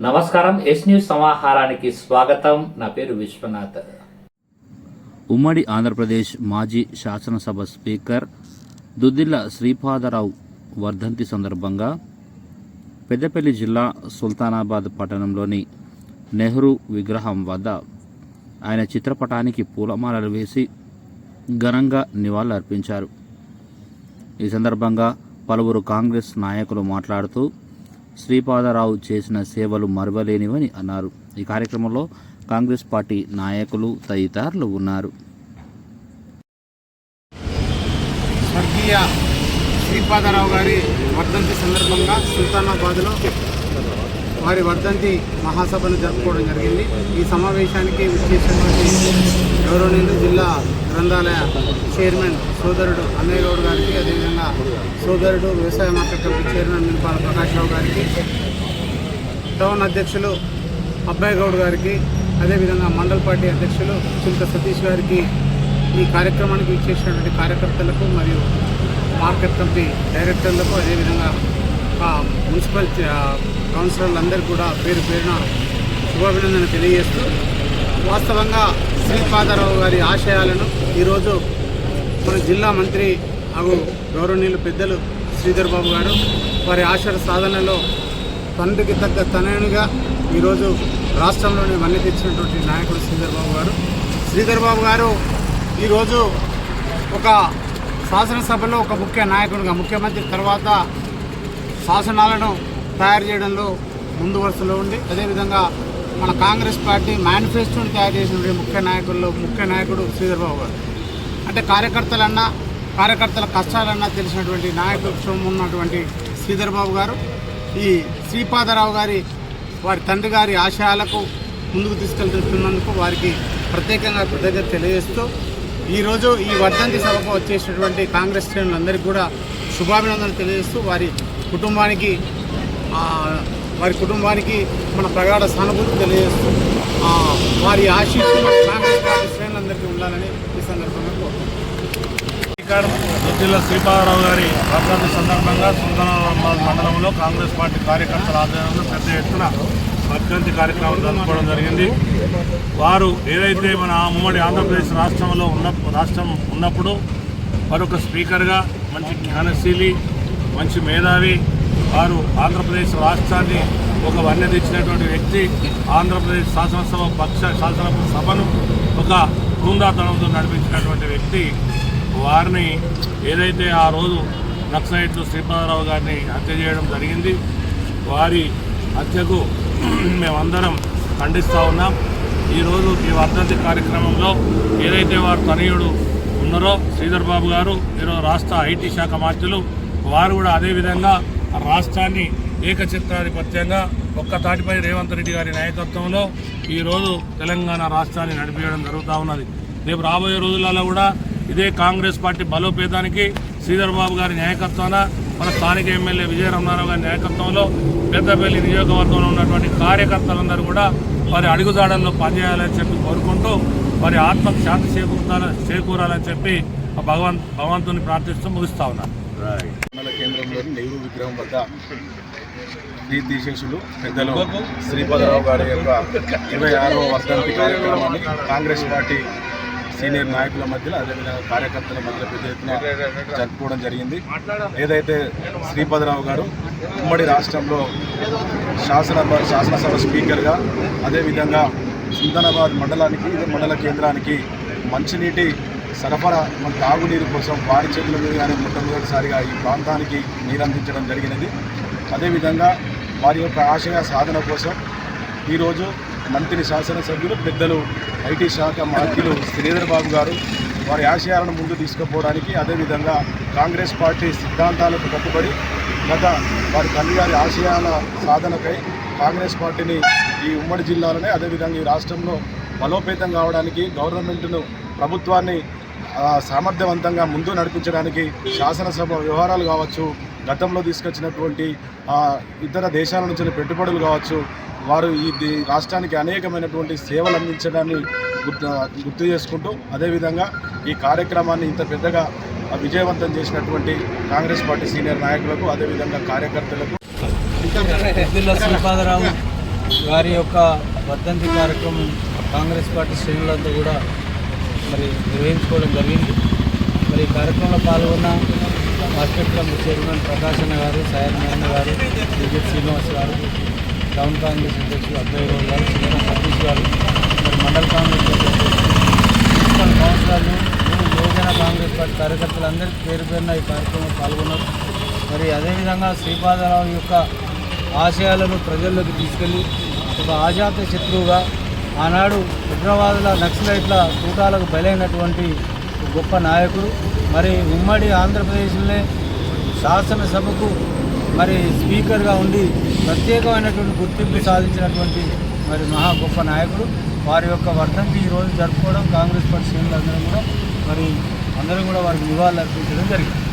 నమస్కారం yes news సమాహారానికి స్వాగతం. నా పేరు విశ్వనాథ్. ఉమ్మడి ఆంధ్రప్రదేశ్ మాజీ శాసనసభ స్పీకర్ దుద్దిల్ల శ్రీపాదరావు వర్ధంతి సందర్భంగా పెద్దపల్లి జిల్లా సుల్తానాబాద్ పట్టణంలోని నెహ్రూ విగ్రహం వద్ద ఆయన చిత్రపటానికి పూలమాలలు వేసి ఘనంగా నివాళులర్పించారు. ఈ సందర్భంగా పలువురు కాంగ్రెస్ నాయకులు మాట్లాడుతూ శ్రీపాదరావు చేసిన సేవలు మరవలేనివని అన్నారు. ఈ కార్యక్రమంలో కాంగ్రెస్ పార్టీ నాయకులు తదితరులు ఉన్నారు. స్వర్గీయ శ్రీపాదరావు గారి వర్ధంతి సందర్భంగా సుల్తానాబాద్లో వారి వర్ధంతి మహాసభను జరుపుకోవడం జరిగింది. ఈ సమావేశానికి విచ్చేసినటువంటి గౌరవనీయులు జిల్లా గ్రంథాలయ చైర్మన్ సోదరుడు అన్నయ్య గౌడ్ గారికి అదేవిధంగా సోదరుడు వ్యవసాయ market committee chairman Minapala Prakash Rao గారికి టౌన్ అధ్యక్షులు అబ్బాయి గౌడ్ గారికి అదేవిధంగా మండల్ పార్టీ అధ్యక్షులు చింత సతీష్ గారికి ఈ కార్యక్రమానికి ఇచ్చేసినటువంటి కార్యకర్తలకు మరియు మార్కెట్ కమిటీ డైరెక్టర్లకు అదేవిధంగా మున్సిపల్ చ- కూడా పేరు పేరున శుభాభినందన తెలియజేస్తూ వాస్తవంగా శ్రీపాదరావు గారి ఆశయాలను ఈరోజు మన జిల్లా మంత్రి అగు గౌరవనీయులు పెద్దలు శ్రీధర్ బాబు గారు వారి ఆశయ సాధనలో తండ్రికి తగ్గ తనయునిగా ఈరోజు రాష్ట్రంలోని వన్నె తెచ్చినటువంటి నాయకుడు శ్రీధర్ బాబు గారు. శ్రీధర్ బాబు గారు ఈరోజు ఒక శాసనసభలో ఒక ముఖ్య నాయకుడిగా ముఖ్యమంత్రి తర్వాత శాసనాలను తయారు చేయడంలో ముందు వరుసలో ఉండి అదేవిధంగా మన కాంగ్రెస్ పార్టీ మేనిఫెస్టోని తయారు చేసిన ముఖ్య నాయకుల్లో ముఖ్య నాయకుడు శ్రీధర్బాబు గారు. అంటే కార్యకర్తలన్నా కార్యకర్తల కష్టాలన్నా తెలిసినటువంటి నాయకత్వం ఉన్నటువంటి శ్రీధర్బాబు గారు ఈ శ్రీపాదరావు గారి వారి తండ్రి గారి ఆశయాలకు ముందుకు తీసుకెళ్తున్నందుకు వారికి ప్రత్యేకంగా కృతజ్ఞత తెలియజేస్తూ ఈరోజు ఈ వర్ధంతి సభకు వచ్చేసినటువంటి కాంగ్రెస్ శ్రేణులందరికీ కూడా శుభాభినందనలు తెలియజేస్తూ వారి కుటుంబానికి వారి కుటుంబానికి మన ప్రగాఢ సానుభూతి తెలియజేస్తూ వారి ఆశీస్సులు కాంగ్రెస్ పార్టీ శ్రేణులందరికీ ఉండాలని ఈ సందర్భంగా కోరుతున్నాను స్పీకర్ శ్రీపాదరావు గారి వర్ధంతి సందర్భంగా సుందరాబాద్ మండలంలో కాంగ్రెస్ పార్టీ కార్యకర్తల ఆధ్వర్యంలో పెద్ద ఎత్తున వర్ధంతి కార్యక్రమం జరుపుకోవడం జరిగింది. వారు ఏదైతే మన ఉమ్మడి ఆంధ్రప్రదేశ్ రాష్ట్రంలో ఉన్న రాష్ట్రం ఉన్నప్పుడు వారు ఒక స్పీకర్గా మంచి జ్ఞానశీలి మంచి మేధావి వారు ఆంధ్రప్రదేశ్ రాష్ట్రాన్ని ఒక వన్య తెచ్చినటువంటి వ్యక్తి ఆంధ్రప్రదేశ్ శాసనసభ పక్ష శాసనసభ సభను ఒక బృందాతనంతో నడిపించినటువంటి వ్యక్తి. వారిని ఏదైతే ఆ రోజు నక్సలైట్లు శ్రీపాదరావు గారిని హత్య చేయడం జరిగింది వారి హత్యకు మేమందరం ఖండిస్తూ ఉన్నాం. ఈరోజు ఈ వర్ధంతి కార్యక్రమంలో ఏదైతే వారు తనయుడు ఉన్నారో శ్రీధర్ బాబు గారు ఈరోజు రాష్ట్ర ఐటీ శాఖ మంత్రులు వారు కూడా అదేవిధంగా రాష్ట్రాన్ని ఏకచిత్రాధిపత్యంగా ఒక్క తాటిపై రేవంత్ రెడ్డి గారి నాయకత్వంలో ఈరోజు తెలంగాణ రాష్ట్రాన్ని నడిపించడం జరుగుతూ ఉన్నది. రేపు రాబోయే రోజులలో కూడా ఇదే కాంగ్రెస్ పార్టీ బలోపేతానికి శ్రీధర్ బాబు గారి నాయకత్వాన మన స్థానిక ఎమ్మెల్యే విజయ రమణారావు గారి నాయకత్వంలో పెద్దపల్లి నియోజకవర్గంలో ఉన్నటువంటి కార్యకర్తలందరూ కూడా వారి అడుగుజాడల్లో పనిచేయాలని చెప్పి కోరుకుంటూ వారి ఆత్మకు శాంతి చేకూరాల చేకూరాలని చెప్పి భగవంత్ భగవంతుని ప్రార్థిస్తూ ముగిస్తా ఉన్నాను. మండల కేంద్రంలోని నెహ్రూ విగ్రహం వద్ద కీర్తిశేషులు పెద్దలు శ్రీపదరావు గారి యొక్క ఇరవై ఆరవ వర్ధంతి కార్యక్రమాన్ని కాంగ్రెస్ పార్టీ సీనియర్ నాయకుల మధ్యలో అదేవిధంగా కార్యకర్తల మధ్య పెద్ద ఎత్తున జరుపుకోవడం జరిగింది. ఏదైతే శ్రీపదరావు గారు ఉమ్మడి రాష్ట్రంలో శాసన శాసనసభ స్పీకర్గా అదేవిధంగా సుల్తానాబాద్ మండలానికి ఇదే మండల కేంద్రానికి మంచినీటి సరఫరా మన తాగునీరు కోసం వారి చేతుల మీదుగానే మొట్టమొదటిసారిగా ఈ ప్రాంతానికి నీరు అందించడం జరిగినది. అదేవిధంగా వారి యొక్క ఆశయ సాధన కోసం ఈరోజు మంత్రి శాసనసభ్యులు పెద్దలు ఐటీ శాఖ మంత్రులు శ్రీధర్ బాబు గారు వారి ఆశయాలను ముందు తీసుకుపోవడానికి అదేవిధంగా కాంగ్రెస్ పార్టీ సిద్ధాంతాలకు కట్టుబడి గత వారి తల్లి గారి ఆశయాల సాధనకై కాంగ్రెస్ పార్టీని ఈ ఉమ్మడి జిల్లాలోనే అదేవిధంగా ఈ రాష్ట్రంలో బలోపేతం కావడానికి గవర్నమెంట్ను ప్రభుత్వాన్ని సామర్థ్యవంతంగా ముందు నడిపించడానికి శాసనసభ వ్యవహారాలు కావచ్చు గతంలో తీసుకొచ్చినటువంటి ఇతర దేశాల నుంచి పెట్టుబడులు కావచ్చు వారు ఈ రాష్ట్రానికి అనేకమైనటువంటి సేవలు అందించడాన్ని గుర్తు గుర్తు చేసుకుంటూ అదేవిధంగా ఈ కార్యక్రమాన్ని ఇంత పెద్దగా విజయవంతం చేసినటువంటి కాంగ్రెస్ పార్టీ సీనియర్ నాయకులకు అదేవిధంగా కార్యకర్తలకు. శ్రీపాదరావు వారి యొక్క వర్ధంతి కార్యక్రమం కాంగ్రెస్ పార్టీ శ్రేణులతో కూడా మరి నిర్వహించుకోవడం జరిగింది. మరి ఈ కార్యక్రమంలో పాల్గొన్న హాస్పిటల్ చైర్మన్ ప్రకాశ్ అన్న గారు సాయనారాయణ గారు విజయ్ శ్రీనివాస్ గారు టౌన్ కాంగ్రెస్ అధ్యక్షులు అబ్బాయి గౌడ్ గారు శ్రీరామ్ సతీష్ గారు మరి మండల కాంగ్రెస్ అధ్యక్షులు మున్సిపల్ కౌన్సిలర్లు యువజన కాంగ్రెస్ పార్టీ కార్యకర్తలందరికీ పేరు పేరున ఈ కార్యక్రమంలో పాల్గొన్నారు. మరి అదేవిధంగా శ్రీపాదరావు యొక్క ఆశయాలను ప్రజల్లోకి తీసుకెళ్ళి ఒక ఆజాత శత్రువుగా ఆనాడు ఉగ్రవాదుల నక్సలైట్ల కూటాలకు బలైనటువంటి గొప్ప నాయకుడు. మరి ఉమ్మడి ఆంధ్రప్రదేశ్లోనే శాసనసభకు మరి స్పీకర్గా ఉండి ప్రత్యేకమైనటువంటి గుర్తింపు సాధించినటువంటి మరి మహా గొప్ప నాయకుడు. వారి యొక్క వర్ధంతి ఈరోజు జరుపుకోవడం కాంగ్రెస్ పార్టీ శ్రేణులందరం కూడా మరి అందరూ కూడా వారికి నివాళులు అర్పించడం జరిగింది.